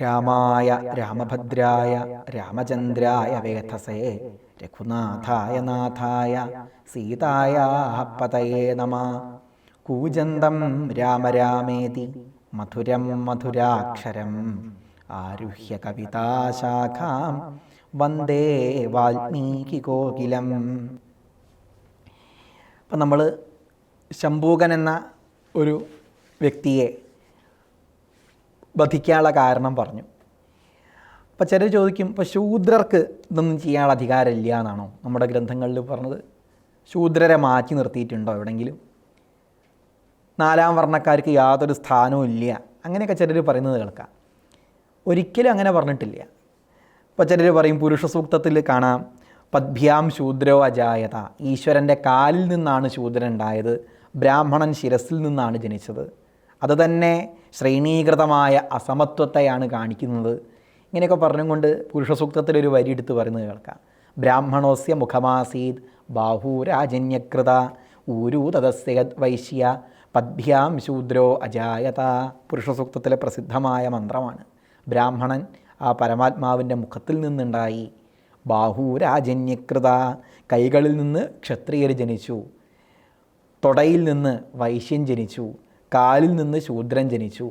രാമായ രാമഭദ്രായ രാമചന്ദ്രായ വേധസേ രഘുനാഥായ നാഥായ സീതായ പതയേ നമ. കൂജന്തം രാമരാമേതി മധുരം മധുരാക്ഷരം. ആരുഹ്യ കവിതാശാഖാം വന്ദേ വാൽമീകി കോകിലം അപ്പം നമ്മൾ ശംഭൂകൻ എന്ന ഒരു വ്യക്തിയെ വധിക്കാനുള്ള കാരണം പറഞ്ഞു. അപ്പോൾ ചിലർ ചോദിക്കും ഇപ്പോൾ ശൂദ്രർക്ക് ഇതൊന്നും ചെയ്യാനുള്ള അധികാരമില്ല എന്നാണോ നമ്മുടെ ഗ്രന്ഥങ്ങളിൽ പറഞ്ഞത്. ശൂദ്രരെ മാറ്റി നിർത്തിയിട്ടുണ്ടോ എവിടെങ്കിലും? നാലാം വർണക്കാർക്ക് യാതൊരു സ്ഥാനവും ഇല്ല. അങ്ങനെയൊക്കെ ചിലർ പറയുന്നത് കേൾക്കാം. ഒരിക്കലും അങ്ങനെ പറഞ്ഞിട്ടില്ല. ഇപ്പോൾ ചിലർ പറയും പുരുഷ സൂക്തത്തിൽ കാണാം പദ്ഭ്യാം ശൂദ്രോ അജായത. ഈശ്വരന്റെ കാലിൽ നിന്നാണ് ശൂദ്രൻ ഉണ്ടായത് ബ്രാഹ്മണൻ ശിരസിൽ നിന്നാണ് ജനിച്ചത്. അത് തന്നെ ശ്രേണീകൃതമായ അസമത്വത്തെയാണ് കാണിക്കുന്നത്. ഇങ്ങനെയൊക്കെ പറഞ്ഞുകൊണ്ട് പുരുഷ പുരുഷസൂക്തത്തിൽ ഒരു വരി എടുത്ത് പറയുന്നത് കേൾക്കാം. ബ്രാഹ്മണോസ്യ മുഖമാസീത് ബാഹൂരാജന്യകൃത തദസ്യ വൈശ്യ പദ്ഭ്യാം ശൂദ്രോ അജായത പുരുഷസൂക്തത്തിലെ പ്രസിദ്ധമായ മന്ത്രമാണ്. ബ്രാഹ്മണൻ ആ പരമാത്മാവിന്റെ മുഖത്തിൽ നിന്നുണ്ടായി. ബാഹൂരാജന്യകൃത കൈകളിൽ നിന്ന് ക്ഷത്രിയർ ജനിച്ചു. തൊടയിൽ നിന്ന് വൈശ്യൻ ജനിച്ചു. കാലിൽ നിന്ന് ശൂദ്രൻ ജനിച്ചു.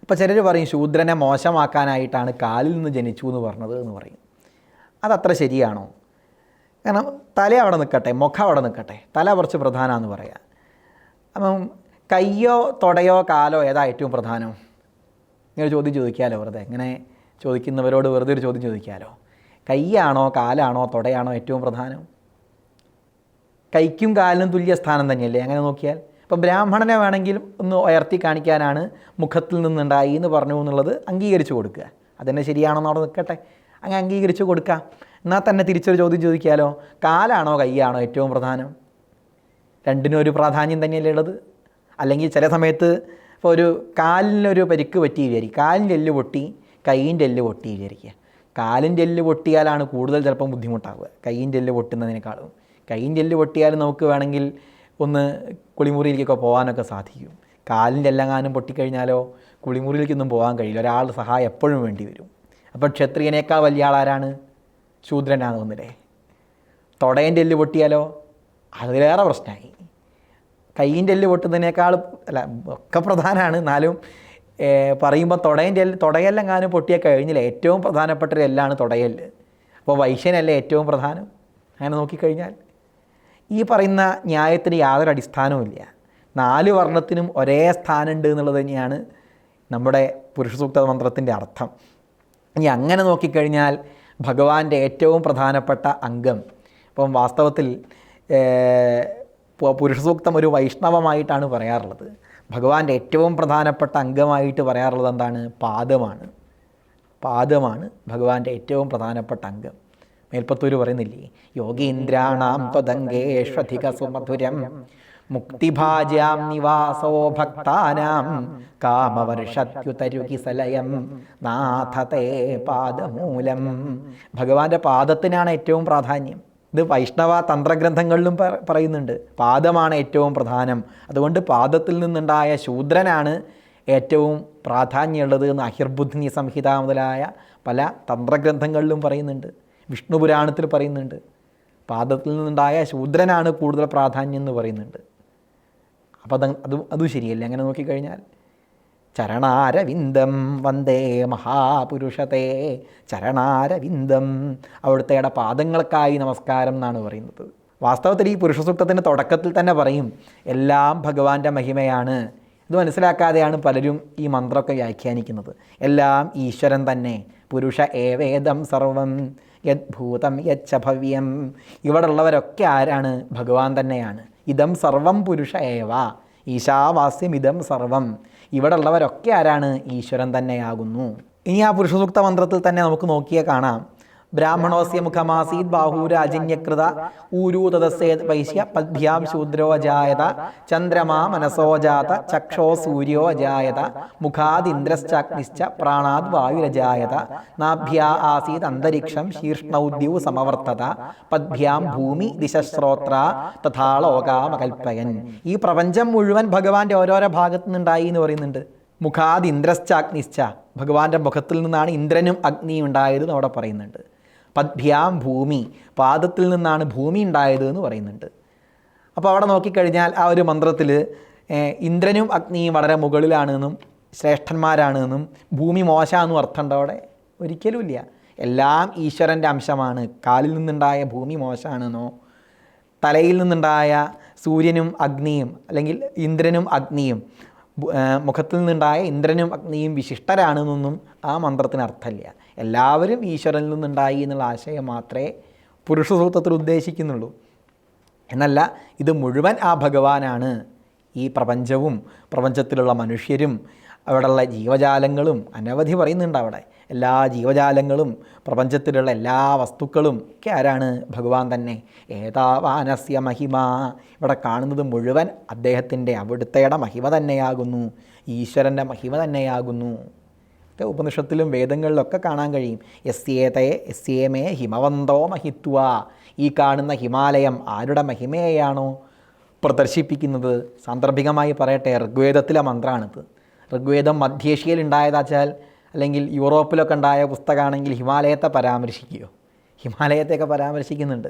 അപ്പോൾ ചിലർ പറയും ശൂദ്രനെ മോശമാക്കാനായിട്ടാണ് കാലിൽ നിന്ന് ജനിച്ചു എന്ന് പറഞ്ഞത് എന്ന് പറയും. അതത്ര ശരിയാണോ? കാരണം തല അവിടെ നിൽക്കട്ടെ മുഖം അവിടെ നിൽക്കട്ടെ തല കുറച്ച് പ്രധാനമെന്ന് പറയാം. അപ്പം കയ്യോ തൊടയോ കാലോ ഏതാ ഏറ്റവും പ്രധാനം? ഇങ്ങനെ ചോദ്യം ചോദിക്കാമല്ലോ വെറുതെ? ഇങ്ങനെ ചോദിക്കുന്നവരോട് വെറുതെ ഒരു ചോദ്യം ചോദിക്കാമല്ലോ കൈയാണോ കാലാണോ തൊടയാണോ ഏറ്റവും പ്രധാനം? കൈക്കും കാലിനും തുല്യ സ്ഥാനം തന്നെയല്ലേ? അങ്ങനെ നോക്കിയാൽ? ഇപ്പം ബ്രാഹ്മണനെ വേണമെങ്കിലും ഒന്ന് ഉയർത്തി കാണിക്കാനാണ് മുഖത്തിൽ നിന്നുണ്ടായി എന്ന് പറഞ്ഞു എന്നുള്ളത് അംഗീകരിച്ചു കൊടുക്കുക. അതന്നെ ശരിയാണോ അവിടെ നിൽക്കട്ടെ. അങ്ങ് അംഗീകരിച്ചു കൊടുക്കാം. എന്നാൽ തന്നെ തിരിച്ചൊരു ചോദ്യം ചോദിക്കാമല്ലോ കാലാണോ കൈയാണോ ഏറ്റവും പ്രധാനം? രണ്ടിനും ഒരു പ്രാധാന്യം തന്നെയല്ലേ ഉള്ളത്? അല്ലെങ്കിൽ ചില സമയത്ത് ഇപ്പോൾ ഒരു കാലിനൊരു പരിക്ക് പറ്റി വിചാരിക്കും കാലിന്റെ എല്ല് പൊട്ടി കൈയിന്റെ എല്ല് പൊട്ടി വിചാരിക്കുക. കാലിന്റെ എല്ല് പൊട്ടിയാലാണ് കൂടുതൽ ചിലപ്പം ബുദ്ധിമുട്ടാവുക. കൈയിന്റെ എല്ല് പൊട്ടുന്നതിനേക്കാളും. കൈയിന്റെ എല്ല് പൊട്ടിയാലും നമുക്ക് വേണമെങ്കിൽ ഒന്ന് കുളിമുറിയിലേക്കൊക്കെ പോകാനൊക്കെ സാധിക്കും. കാലിന്റെ എല്ലെങ്ങാനും പൊട്ടിക്കഴിഞ്ഞാലോ കുളിമുറിയിലേക്കൊന്നും പോകാൻ കഴിയില്ല. ഒരാളുടെ സഹായം എപ്പോഴും വേണ്ടി വരും. അപ്പോൾ ക്ഷത്രിയനേക്കാൾ വലിയ ആളാരാണ്? ശൂദ്രനാണ് തോന്നില്ലേ തൊടേന്റെ എല്ല് പൊട്ടിയാലോ? അതിലേറെ പ്രശ്നമായി. കൈയിന്റെ എല്ല് പൊട്ടുന്നതിനേക്കാൾ അല്ല ഒക്കെ പ്രധാനമാണ് എന്നാലും പറയുമ്പോൾ തുടയന്റെ എല്ല് തൊടയെല്ലെങ്ങാനും പൊട്ടിയാൽ കഴിഞ്ഞില്ല. ഏറ്റവും പ്രധാനപ്പെട്ട ഒരു എല്ലാണ് തൊടയല്ല്. അപ്പോൾ വൈശ്യനല്ലേ ഏറ്റവും പ്രധാനം? അങ്ങനെ നോക്കിക്കഴിഞ്ഞാൽ. ഈ പറയുന്ന ന്യായത്തിന് യാതൊരു അടിസ്ഥാനവുമില്ല നാല് വർണത്തിനും ഒരേ സ്ഥാനമുണ്ട് എന്നുള്ളത് തന്നെയാണ് നമ്മുടെ പുരുഷസൂക്ത മന്ത്രത്തിന്റെ അർത്ഥം. ഇനി അങ്ങനെ നോക്കിക്കഴിഞ്ഞാൽ ഭഗവാന്റെ ഏറ്റവും പ്രധാനപ്പെട്ട അംഗം. ഇപ്പം വാസ്തവത്തിൽ പുരുഷസൂക്തം ഒരു വൈഷ്ണവമായിട്ടാണ് പറയാറുള്ളത്. ഭഗവാന്റെ ഏറ്റവും പ്രധാനപ്പെട്ട അംഗമായിട്ട് പറയാറുള്ളത് എന്താണ്? പാദമാണ്. പാദമാണ് ഭഗവാന്റെ ഏറ്റവും പ്രധാനപ്പെട്ട അംഗം. മേൽപ്പത്തൂർ പറയുന്നില്ലേ? യോഗീന്ദ്രാണാം ത്വദംഗേഷധിക സുമധുരം മുക്തിഭാജ്യാം നിവാസോ ഭക്താനാം കാമവർഷത്യുതരുകി സലയം. നാഥതേ പാദമൂലം. ഭഗവാന്റെ പാദത്തിനാണ് ഏറ്റവും പ്രാധാന്യം. ഇത് വൈഷ്ണവ തന്ത്രഗ്രന്ഥങ്ങളിലും പറയുന്നുണ്ട്. പാദമാണ് ഏറ്റവും പ്രധാനം. അതുകൊണ്ട് പാദത്തിൽ നിന്നുണ്ടായ ശൂദ്രനാണ് ഏറ്റവും പ്രാധാന്യമുള്ളത് എന്ന് അഹിർബുദ്ധിനി സംഹിത മുതലായ പല തന്ത്രഗ്രന്ഥങ്ങളിലും പറയുന്നുണ്ട്. വിഷ്ണു പുരാണത്തിൽ പറയുന്നുണ്ട്. പാദത്തിൽ നിന്നുണ്ടായ ശൂദ്രനാണ് കൂടുതൽ പ്രാധാന്യം എന്ന് പറയുന്നുണ്ട്. അപ്പം അത് അത് അതും ശരിയല്ലേ? അങ്ങനെ നോക്കിക്കഴിഞ്ഞാൽ ചരണാരവിന്ദം വന്ദേ മഹാപുരുഷത്തെ ചരണാരവിന്ദം അവിടുത്തെ പാദങ്ങൾക്കായി നമസ്കാരം എന്നാണ് പറയുന്നത്. വാസ്തവത്തിൽ ഈ പുരുഷസൂക്തത്തിന്റെ തുടക്കത്തിൽ തന്നെ പറയും എല്ലാം ഭഗവാന്റെ മഹിമയാണ് ഇത് മനസ്സിലാക്കാതെയാണ് പലരും ഈ മന്ത്രമൊക്കെ വ്യാഖ്യാനിക്കുന്നത്. എല്ലാം ഈശ്വരൻ തന്നെ പുരുഷ ഏവേദം സർവം യദ്ഭൂതം യച്ഛ ഭവ്യം ഇവിടെ ഉള്ളവരൊക്കെ ആരാണ്? ഭഗവാൻ തന്നെയാണ്. ഇതം സർവം പുരുഷ ഏവ. ഈശാവാസ്യം ഇതം സർവം. ഇവിടെ ഉള്ളവരൊക്കെ ആരാണ്? ഈശ്വരൻ തന്നെയാകുന്നു. ഇനി ആ പുരുഷസൂക്ത മന്ത്രത്തിൽ തന്നെ നമുക്ക് നോക്കിയേ കാണാം. ബ്രാഹ്മണോസ്യ മുഖമാസീത് ബാഹൂരാജന്യകൃത ഊരൂതദസ്യേത് വൈശ്യ പദ്ഭ്യാം ശൂദ്രോ അജായത ചന്ദ്രമാ മനസോജാത ചക്ഷോ സൂര്യോ അജായത മുഖാദിന്ദ്രശ്ചാഗ്നിശ്ച പ്രാണാദ് വായുരജായത നാഭ്യാ ആസീത് അന്തരീക്ഷം ശീർഷ്ണൌദ്യൂ സമവർത്തത പദ്ഭ്യാം ഭൂമി ദിശശ്രോത്ര തഥാ ലോകാമകൽപ്പയൻ. ഈ പ്രപഞ്ചം മുഴുവൻ ഭഗവാന്റെ ഓരോരോ ഭാഗത്തു നിന്നുണ്ടായി എന്ന് പറയുന്നുണ്ട്. മുഖാദ് ഇന്ദ്രശ്ചാഗ്നിശ്ച ഭഗവാന്റെ മുഖത്തിൽ നിന്നാണ് ഇന്ദ്രനും അഗ്നിയും ഉണ്ടായത് എന്ന് അവിടെ പറയുന്നുണ്ട്. പദ്ഭ്യാം ഭൂമി പാദത്തിൽ നിന്നാണ് ഭൂമി ഉണ്ടായത് എന്ന് പറയുന്നുണ്ട്. അപ്പോൾ അവിടെ നോക്കിക്കഴിഞ്ഞാൽ ആ ഒരു മന്ത്രത്തിൽ ഇന്ദ്രനും അഗ്നിയും വളരെ മുകളിലാണെന്നും ശ്രേഷ്ഠന്മാരാണെന്നും ഭൂമി മോശമെന്നും അർത്ഥമുണ്ടോ അവിടെ. ഒരിക്കലുമില്ല. എല്ലാം ഈശ്വരന്റെ അംശമാണ്. കാലിൽ നിന്നുണ്ടായ ഭൂമി മോശമാണെന്നോ തലയിൽ നിന്നുണ്ടായ സൂര്യനും അഗ്നിയും അല്ലെങ്കിൽ ഇന്ദ്രനും അഗ്നിയും മുഖത്തിൽ നിന്നുണ്ടായ ഇന്ദ്രനും അഗ്നിയും വിശിഷ്ടരാണെന്നൊന്നും ആ മന്ത്രത്തിന് അർത്ഥമില്ല. എല്ലാവരും ഈശ്വരനിൽ നിന്നുണ്ടായി എന്നുള്ള ആശയം മാത്രമേ പുരുഷസൂത്രത്തിൽ ഉദ്ദേശിക്കുന്നുള്ളൂ. എന്നല്ല ഇത് മുഴുവൻ ആ ഭഗവാനാണ്. ഈ പ്രപഞ്ചവും പ്രപഞ്ചത്തിലുള്ള മനുഷ്യരും അവിടെയുള്ള ജീവജാലങ്ങളും അനവധി പറയുന്നുണ്ട് അവിടെ. എല്ലാ ജീവജാലങ്ങളും പ്രപഞ്ചത്തിലുള്ള എല്ലാ വസ്തുക്കളും ഒക്കെ ആരാണ്? ഭഗവാൻ തന്നെ. ഏതാവാനസ്യ മഹിമ? ഇവിടെ കാണുന്നത് മുഴുവൻ അദ്ദേഹത്തിന്റെ അവിടുത്തെയുടെ മഹിമ തന്നെയാകുന്നു. ഈശ്വരന്റെ മഹിമ തന്നെയാകുന്നു. ഒക്കെ ഉപനിഷത്തിലും വേദങ്ങളിലൊക്കെ കാണാൻ കഴിയും. എസ്യേതേ എസ്യേമേ ഹിമവന്തോ മഹിത്വ. ഈ കാണുന്ന ഹിമാലയം ആരുടെ മഹിമയെയാണോ പ്രദർശിപ്പിക്കുന്നത്? സാന്ദർഭികമായി പറയട്ടെ ഋഗ്വേദത്തിലെ മന്ത്രമാണിത് ഋഗ്വേദം മധ്യേഷ്യയിൽ ഉണ്ടായതാച്ചാൽ അല്ലെങ്കിൽ യൂറോപ്പിലൊക്കെ ഉണ്ടായ പുസ്തകമാണെങ്കിൽ ഹിമാലയത്തെ പരാമർശിക്കുകയോ. ഹിമാലയത്തെയൊക്കെ പരാമർശിക്കുന്നുണ്ട്.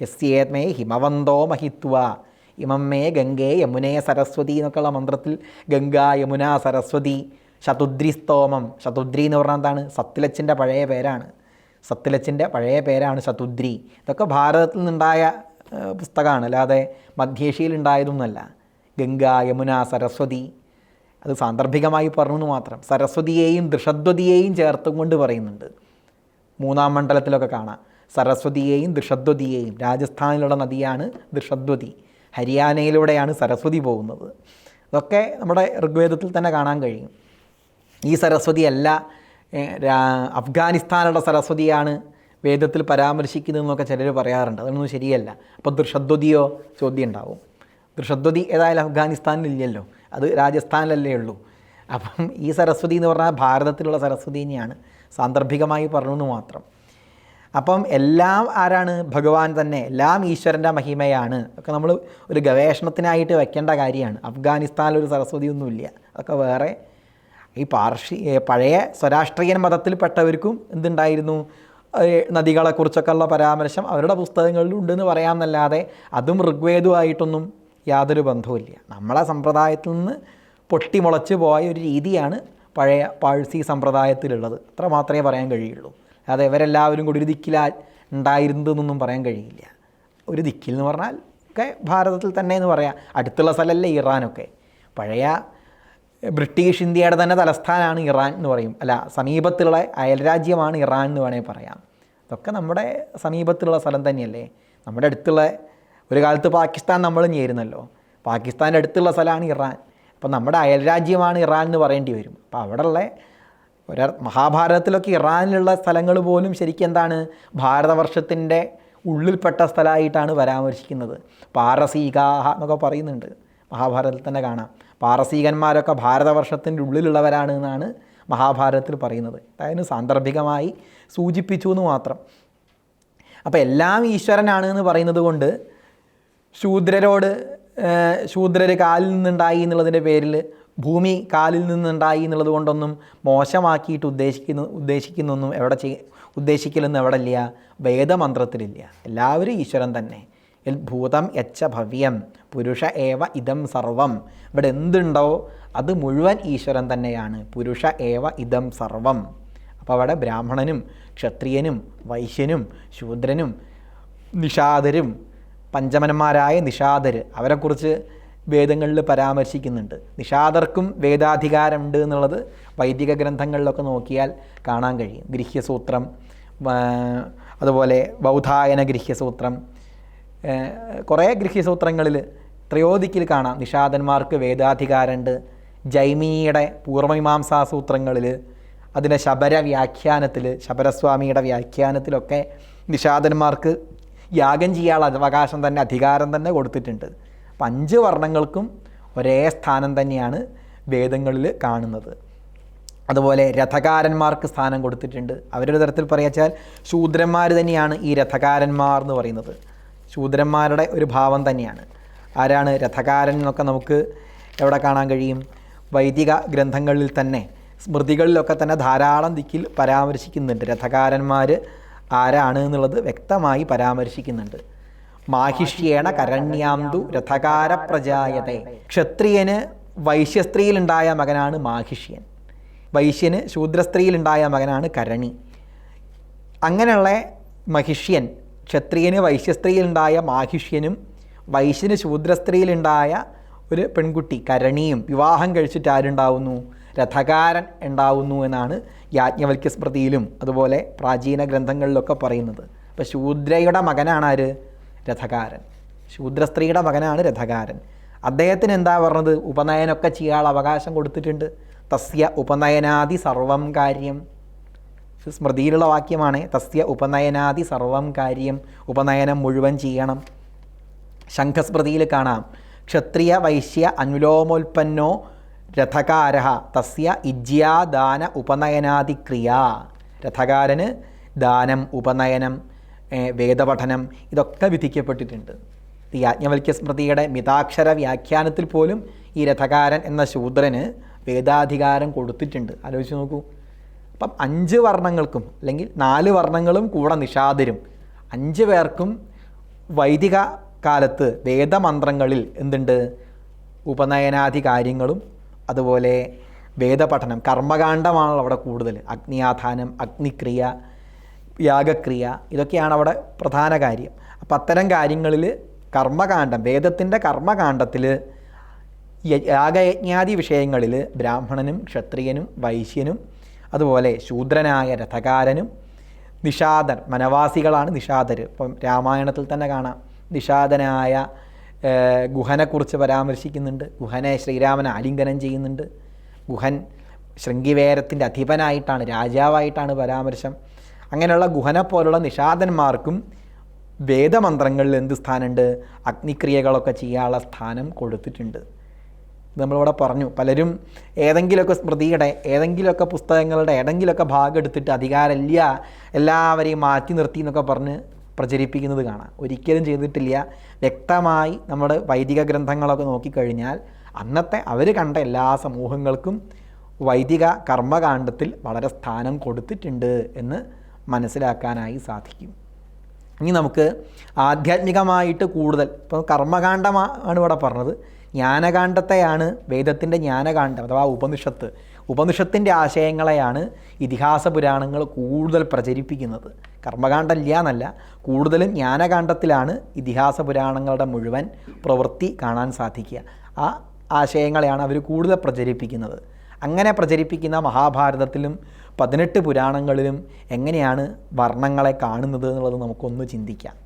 എസ് ഏത്മേ ഹിമവന്തോ മഹിത്വ. ഇമമ്മേ ഗംഗേ യമുനേ സരസ്വതി എന്നൊക്കെയുള്ള മന്ത്രത്തിൽ ഗംഗ യമുന സരസ്വതി. ശതുദ്രി സ്തോമം ശതുദ്രി എന്ന് പറഞ്ഞാൽ എന്താണ്? സത്തിലച്ചിന്റെ പഴയ പേരാണ്. സത്തിലച്ചിന്റെ പഴയ പേരാണ് ശതുദ്രി. ഇതൊക്കെ ഭാരതത്തിൽ നിന്നുണ്ടായ പുസ്തകമാണ്. അല്ലാതെ മധ്യേഷ്യയിൽ ഉണ്ടായതൊന്നുമല്ല ഗംഗ യമുന സരസ്വതി. അത് സാന്ദർഭികമായി പറഞ്ഞു എന്ന് മാത്രം. സരസ്വതിയെയും ദൃഷദ്വതിയെയും ചേർത്തും കൊണ്ട് പറയുന്നുണ്ട്. മൂന്നാം മണ്ഡലത്തിലൊക്കെ കാണാം. സരസ്വതിയെയും ദൃഷദ്വതിയെയും രാജസ്ഥാനിലുള്ള നദിയാണ് ദൃഷദ്വതി ഹരിയാനയിലൂടെയാണ് സരസ്വതി പോകുന്നത്. ഇതൊക്കെ നമ്മുടെ ഋഗ്വേദത്തിൽ തന്നെ കാണാൻ കഴിയും. ഈ സരസ്വതിയല്ല അഫ്ഗാനിസ്ഥാനുള്ള സരസ്വതിയാണ് വേദത്തിൽ പരാമർശിക്കുന്നതെന്നൊക്കെ ചിലർ പറയാറുണ്ട്. അതൊന്നും ശരിയല്ല. അപ്പോൾ ദൃഷദ്വതിയോ ചോദ്യം ഉണ്ടാവും ദൃഷദ്വതി ഏതായാലും അഫ്ഗാനിസ്ഥാനിൽ ഇല്ലല്ലോ അത് രാജസ്ഥാനിലല്ലേ ഉള്ളൂ. അപ്പം ഈ സരസ്വതി എന്ന് പറഞ്ഞാൽ ഭാരതത്തിലുള്ള സരസ്വതി തന്നെയാണ്. സാന്ദർഭികമായി പറഞ്ഞു എന്ന് മാത്രം. അപ്പം എല്ലാം ആരാണ്? ഭഗവാൻ തന്നെ. എല്ലാം ഈശ്വരന്റെ മഹിമയാണ്. ഒക്കെ നമ്മൾ ഒരു ഗവേഷണത്തിനായിട്ട് വെക്കേണ്ട കാര്യമാണ്. അഫ്ഗാനിസ്ഥാനിൽ ഒരു സരസ്വതിയൊന്നുമില്ല. അതൊക്കെ വേറെ. ഈ പാർഷി പഴയ സ്വരാഷ്ട്രീയൻ മതത്തിൽപ്പെട്ടവർക്കും എന്തുണ്ടായിരുന്നു? നദികളെക്കുറിച്ചൊക്കെയുള്ള പരാമർശം അവരുടെ പുസ്തകങ്ങളിലും ഉണ്ടെന്ന് പറയാമെന്നല്ലാതെ അതും ഋഗ്വേദവുമായിട്ടൊന്നും യാതൊരു ബന്ധവുമില്ല. നമ്മളെ സമ്പ്രദായത്തിൽ നിന്ന് പൊട്ടിമുളച്ച് പോയ ഒരു രീതിയാണ് പഴയ പാഴ്സി സമ്പ്രദായത്തിലുള്ളത്. അത്ര മാത്രമേ പറയാൻ കഴിയുള്ളൂ. അല്ലാതെ ഇവരെല്ലാവരും കൂടി ഒരു ദിക്കിലാ ഉണ്ടായിരുന്നതെന്നൊന്നും പറയാൻ കഴിയില്ല. ഒരു ദിക്കിൽ എന്ന് പറഞ്ഞാൽ ഒക്കെ ഭാരതത്തിൽ തന്നെ എന്ന് പറയാം. അടുത്തുള്ള സ്ഥലമല്ലേ ഇറാനൊക്കെ. പഴയ ബ്രിട്ടീഷ് ഇന്ത്യയുടെ തന്നെ തലസ്ഥാനമാണ് ഇറാൻ എന്ന് പറയും. അല്ല സമീപത്തുള്ള അയൽരാജ്യമാണ് ഇറാൻ എന്ന് വേണമെങ്കിൽ പറയാം. ഇതൊക്കെ നമ്മുടെ സമീപത്തുള്ള സ്ഥലം തന്നെയല്ലേ. നമ്മുടെ അടുത്തുള്ള ഒരു കാലത്ത് പാകിസ്ഥാൻ നമ്മൾ ഞേരുന്നല്ലോ. പാകിസ്ഥാന്റെ അടുത്തുള്ള സ്ഥലമാണ് ഇറാൻ. അപ്പോൾ നമ്മുടെ അയൽരാജ്യമാണ് ഇറാൻ എന്ന് പറയേണ്ടി വരും. അപ്പോൾ അവിടെയുള്ള ഒരു മഹാഭാരതത്തിലൊക്കെ ഇറാനിലുള്ള സ്ഥലങ്ങൾ പോലും ശരിക്കും എന്താണ്? ഭാരതവർഷത്തിന്റെ ഉള്ളിൽപ്പെട്ട സ്ഥലമായിട്ടാണ് പരാമർശിക്കുന്നത്. പാരസീകാഹ എന്നൊക്കെ പറയുന്നുണ്ട്. മഹാഭാരതത്തിൽ തന്നെ കാണാം. പാരസീകന്മാരൊക്കെ ഭാരതവർഷത്തിന്റെ ഉള്ളിലുള്ളവരാണ് എന്നാണ് മഹാഭാരതത്തിൽ പറയുന്നത്. അതായത് സാന്ദർഭികമായി സൂചിപ്പിച്ചു എന്ന് മാത്രം. അപ്പോൾ എല്ലാം ഈശ്വരനാണ് എന്ന് പറയുന്നത് കൊണ്ട് ശൂദ്രരോട് ശൂദ്രർ കാലിൽ നിന്നുണ്ടായി എന്നുള്ളതിന്റെ പേരിൽ ഭൂമി കാലിൽ നിന്നുണ്ടായി എന്നുള്ളത് കൊണ്ടൊന്നും മോശമാക്കിയിട്ട് ഉദ്ദേശിക്കുന്നു ഉദ്ദേശിക്കുന്നൊന്നും എവിടെ ചെയ് ഉദ്ദേശിക്കലൊന്നും എവിടെ ഇല്ല. വേദമന്ത്രത്തിലില്ല. എല്ലാവരും ഈശ്വരൻ തന്നെ. ഭൂതം യച്ച ഭവ്യം പുരുഷ ഏവ ഇതം സർവം. ഇവിടെ എന്തുണ്ടോ അത് മുഴുവൻ ഈശ്വരൻ തന്നെയാണ്. പുരുഷ ഏവ ഇതം സർവം. അപ്പോൾ അവിടെ ബ്രാഹ്മണനും ക്ഷത്രിയനും വൈശ്യനും ശൂദ്രനും നിഷാദരും പഞ്ചമന്മാരായ നിഷാദർ അവരെക്കുറിച്ച് വേദങ്ങളിൽ പരാമർശിക്കുന്നുണ്ട്. നിഷാദർക്കും വേദാധികാരമുണ്ട് എന്നുള്ളത് വൈദിക ഗ്രന്ഥങ്ങളിലൊക്കെ നോക്കിയാൽ കാണാൻ കഴിയും. ഗൃഹ്യസൂത്രം അതുപോലെ ബൗധായന ഗൃഹ്യസൂത്രം കുറേ ഗൃഹ്യസൂത്രങ്ങളിൽ ത്രയോദിക്കിൽ കാണാം. നിഷാദന്മാർക്ക് വേദാധികാരമുണ്ട്. ജൈമിയുടെ പൂർവമീമാംസാ സൂത്രങ്ങളിൽ അതിന്റെ ശബര വ്യാഖ്യാനത്തിൽ ശബരസ്വാമിയുടെ വ്യാഖ്യാനത്തിലൊക്കെ നിഷാദന്മാർക്ക് യാഗം ചെയ്യാനുള്ള അവകാശം തന്നെ അധികാരം തന്നെ കൊടുത്തിട്ടുണ്ട്. അപ്പം അഞ്ച് വർണങ്ങൾക്കും ഒരേ സ്ഥാനം തന്നെയാണ് വേദങ്ങളിൽ കാണുന്നത്. അതുപോലെ രഥകാരന്മാർക്ക് സ്ഥാനം കൊടുത്തിട്ടുണ്ട്. അവരൊരു തരത്തിൽ പറയാച്ചാൽ ശൂദ്രന്മാർ തന്നെയാണ് ഈ രഥകാരന്മാർ എന്ന് പറയുന്നത്. ശൂദ്രന്മാരുടെ ഒരു ഭാവം തന്നെയാണ്. ആരാണ്? രഥകാരൻ എന്നൊക്കെ നമുക്ക് എവിടെ കാണാൻ കഴിയും? വൈദിക ഗ്രന്ഥങ്ങളിൽ തന്നെ സ്മൃതികളിലൊക്കെ തന്നെ ധാരാളം ദിക്കിൽ പരാമർശിക്കുന്നുണ്ട് രഥകാരന്മാർ ആരാണ് എന്നുള്ളത് വ്യക്തമായി പരാമർശിക്കുന്നുണ്ട്. മാഹിഷ്യേണ കരണ്യാന്തു രഥകാര പ്രജായതെ. ക്ഷത്രിയന് വൈശ്യസ്ത്രീയിലുണ്ടായ മകനാണ് മാഹിഷ്യൻ. വൈശ്യന് ശൂദ്രസ്ത്രീയിലുണ്ടായ മകനാണ് കരണി. അങ്ങനെയുള്ള മഹിഷ്യൻ ക്ഷത്രിയന് വൈശ്യസ്ത്രീയിലുണ്ടായ മാഹിഷ്യനും വൈശ്യന് ശൂദ്രസ്ത്രീയിലുണ്ടായ ഒരു പെൺകുട്ടി കരണിയും വിവാഹം കഴിച്ചിട്ട് ആരുണ്ടാവുന്നു? രഥകാരൻ ഉണ്ടാവുന്നു എന്നാണ് യാജ്ഞവൽക്യ സ്മൃതിയിലും അതുപോലെ പ്രാചീന ഗ്രന്ഥങ്ങളിലൊക്കെ പറയുന്നത്. അപ്പോൾ ശൂദ്രയുടെ മകനാണ് ആര്? രഥകാരൻ. ശൂദ്രസ്ത്രീയുടെ മകനാണ് രഥകാരൻ. അദ്ദേഹത്തിന് എന്താ പറഞ്ഞത്? ഉപനയനമൊക്കെ ചെയ്യാൻ അവകാശം കൊടുത്തിട്ടുണ്ട്. തസ്യ ഉപനയനാദി സർവം കാര്യം. സ്മൃതിയിലുള്ള വാക്യമാണ്. തസ്യ ഉപനയനാദി സർവം കാര്യം. ഉപനയനം മുഴുവൻ ചെയ്യണം. ശംഖസ്മൃതിയിൽ കാണാം. ക്ഷത്രിയ വൈശ്യ അനുലോമോൽപ്പന്നോ രഥകാര തസ്യ ഇജ്യാദാന ഉപനയനാതിക്രിയ രഥകാരന് ദാനം ഉപനയനം വേദപഠനം ഇതൊക്കെ വിധിക്കപ്പെട്ടിട്ടുണ്ട്. ഈ യാജ്ഞവൽക്യ സ്മൃതിയുടെ മിതാക്ഷര വ്യാഖ്യാനത്തിൽ പോലും ഈ രഥകാരൻ എന്ന ശൂദ്രന് വേദാധികാരം കൊടുത്തിട്ടുണ്ട്. ആലോചിച്ച് നോക്കൂ. അപ്പം അഞ്ച് വർണങ്ങൾക്കും അല്ലെങ്കിൽ നാല് വർണങ്ങളും കൂടെ നിഷാദരും. അഞ്ച് പേർക്കും വൈദിക കാലത്ത് വേദമന്ത്രങ്ങളിൽ എന്തുണ്ട്? ഉപനയനാദി കാര്യങ്ങളും അതുപോലെ വേദപഠനം കർമ്മകാണ്ഡമാണല്ലോ അവിടെ കൂടുതൽ. അഗ്നിയാധാനം അഗ്നിക്രിയ യാഗക്രിയ ഇതൊക്കെയാണ് അവിടെ പ്രധാന കാര്യം. അപ്പം അത്തരം കാര്യങ്ങളിൽ കർമ്മകാണ്ഡം വേദത്തിന്റെ കർമ്മകാണ്ഡത്തിൽ യാഗയജ്ഞാദി വിഷയങ്ങളിൽ ബ്രാഹ്മണനും ക്ഷത്രിയനും വൈശ്യനും അതുപോലെ ശൂദ്രനായ രഥകാരനും നിഷാദർ മനവാസികളാണ് നിഷാദർ. ഇപ്പം രാമായണത്തിൽ തന്നെ കാണാം. നിഷാദനായ ഗുഹനെക്കുറിച്ച് പരാമർശിക്കുന്നുണ്ട്. ഗുഹനെ ശ്രീരാമൻ ആലിംഗനം ചെയ്യുന്നുണ്ട്. ഗുഹൻ ശൃംഗിവേരത്തിന്റെ അധിപനായിട്ടാണ് രാജാവായിട്ടാണ് പരാമർശം. അങ്ങനെയുള്ള ഗുഹനെ പോലുള്ള നിഷാദന്മാർക്കും വേദമന്ത്രങ്ങളിൽ എന്ത് സ്ഥാനമുണ്ട്? അഗ്നിക്രിയകളൊക്കെ ചെയ്യാനുള്ള സ്ഥാനം കൊടുത്തിട്ടുണ്ട്. നമ്മളിവിടെ പറഞ്ഞു. പലരും ഏതെങ്കിലുമൊക്കെ സ്മൃതിയുടെ ഏതെങ്കിലുമൊക്കെ പുസ്തകങ്ങളുടെ ഏതെങ്കിലുമൊക്കെ ഭാഗം എടുത്തിട്ട് അധികാരമില്ല എല്ലാവരെയും മാറ്റി നിർത്തി എന്നൊക്കെ പറഞ്ഞ് പ്രചരിപ്പിക്കുന്നത് കാണാം. ഒരിക്കലും ചെയ്തിട്ടില്ല. വ്യക്തമായി നമ്മുടെ വൈദിക ഗ്രന്ഥങ്ങളൊക്കെ നോക്കിക്കഴിഞ്ഞാൽ അന്നത്തെ അവർ കണ്ട എല്ലാ സമൂഹങ്ങൾക്കും വൈദിക കർമ്മകാണ്ഡത്തിൽ വളരെ സ്ഥാനം കൊടുത്തിട്ടുണ്ട് എന്ന് മനസ്സിലാക്കാനായി സാധിക്കും. ഇനി നമുക്ക് ആധ്യാത്മികമായിട്ട് കൂടുതൽ ഇപ്പോൾ കർമ്മകാണ്ഡമാണ് ഇവിടെ പറഞ്ഞത്. ജ്ഞാനകാണ്ഡത്തെയാണ് വേദത്തിന്റെ ജ്ഞാനകാണ്ഡം അഥവാ ഉപനിഷത്ത്. ഉപനിഷത്തിന്റെ ആശയങ്ങളെയാണ് ഇതിഹാസ പുരാണങ്ങൾ കൂടുതൽ പ്രചരിപ്പിക്കുന്നത്. കർമ്മകാണ്ഡം ഇല്ല എന്നല്ല കൂടുതലും ജ്ഞാനകാണ്ഡത്തിലാണ് ഇതിഹാസ പുരാണങ്ങളുടെ മുഴുവൻ പ്രവൃത്തി കാണാൻ സാധിക്കുക. ആ ആശയങ്ങളെയാണ് അവർ കൂടുതൽ പ്രചരിപ്പിക്കുന്നത്. അങ്ങനെ പ്രചരിപ്പിക്കുന്ന മഹാഭാരതത്തിലും പതിനെട്ട് പുരാണങ്ങളിലും എങ്ങനെയാണ് വർണങ്ങളെ കാണുന്നത് എന്നുള്ളത് നമുക്കൊന്ന് ചിന്തിക്കാം.